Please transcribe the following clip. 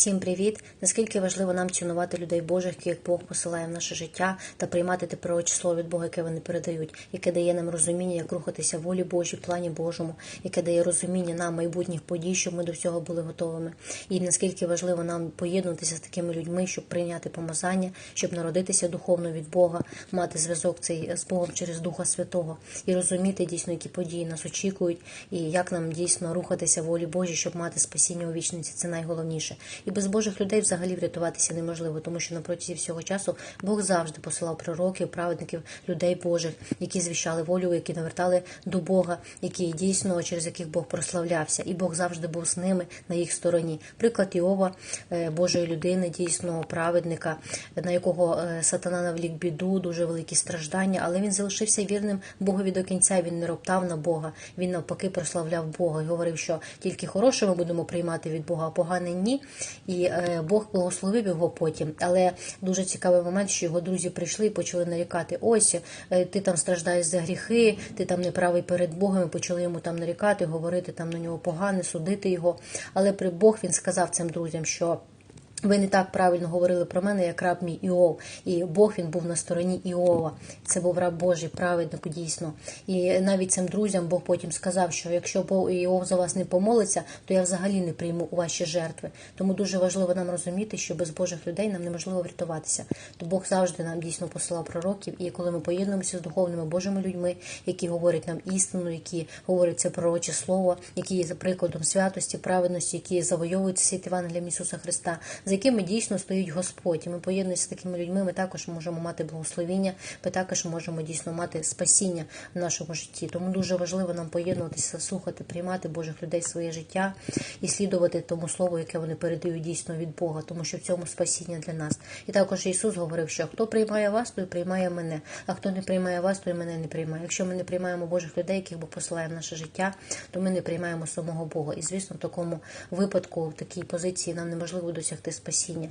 Всім привіт! Наскільки важливо нам цінувати людей Божих, як Бог посилає в наше життя, та приймати те пророче слово від Бога, яке вони передають, яке дає нам розуміння, як рухатися волі Божій, плані Божому, яке дає розуміння нам майбутніх подій, щоб ми до всього були готовими. І наскільки важливо нам поєднуватися з такими людьми, щоб прийняти помазання, щоб народитися духовно від Бога, мати зв'язок цей з Богом через Духа Святого і розуміти дійсно, які події нас очікують, і як нам дійсно рухатися волі Божій, щоб мати спасіння у вічниці. Це найголовніше. І без Божих людей взагалі врятуватися неможливо, тому що на протязі всього часу Бог завжди посилав пророків, праведників, людей Божих, які звіщали волю, які навертали до Бога, які дійсно через яких Бог прославлявся, і Бог завжди був з ними на їх стороні. Приклад Іова, е, Божої людини, дійсно праведника, на якого е, сатана навлік біду, дуже великі страждання, але він залишився вірним Богові до кінця. Він не роптав на Бога, він навпаки прославляв Бога і говорив, що тільки хороше ми будемо приймати від Бога, а погане ні. І е, Бог благословив його потім. Але дуже цікавий момент, що його друзі прийшли і почали нарікати: ось е, ти там страждаєш за гріхи, ти там неправий перед Богом. І почали йому там нарікати, говорити там на нього погане, судити його. Але при Бог він сказав цим друзям, що. Ви не так правильно говорили про мене, як раб мій Іов. І Бог він був на стороні Іова. Це був раб Божий, праведник дійсно. І навіть цим друзям Бог потім сказав, що якщо Бог Іов за вас не помолиться, то я взагалі не прийму у ваші жертви. Тому дуже важливо нам розуміти, що без Божих людей нам неможливо врятуватися. То Бог завжди нам дійсно посилав пророків. І коли ми поєднуємося з духовними Божими людьми, які говорять нам істину, які говорять це пророче слово, які є за прикладом святості, праведності, які завойовують світ Євангелієм Ісуса Христа за якими дійсно стоїть Господь. І ми поєднуємося з такими людьми. Ми також можемо мати благословіння, ми також можемо дійсно мати спасіння в нашому житті. Тому дуже важливо нам поєднуватися, слухати, приймати Божих людей в своє життя і слідувати тому слову, яке вони передають дійсно від Бога, тому що в цьому спасіння для нас. І також Ісус говорив, що хто приймає вас, той приймає мене. А хто не приймає вас, той мене не приймає. Якщо ми не приймаємо Божих людей, яких Бог посилає в наше життя, то ми не приймаємо самого Бога. І звісно, в такому випадку, в такій позиції нам неможливо досягти спасіння.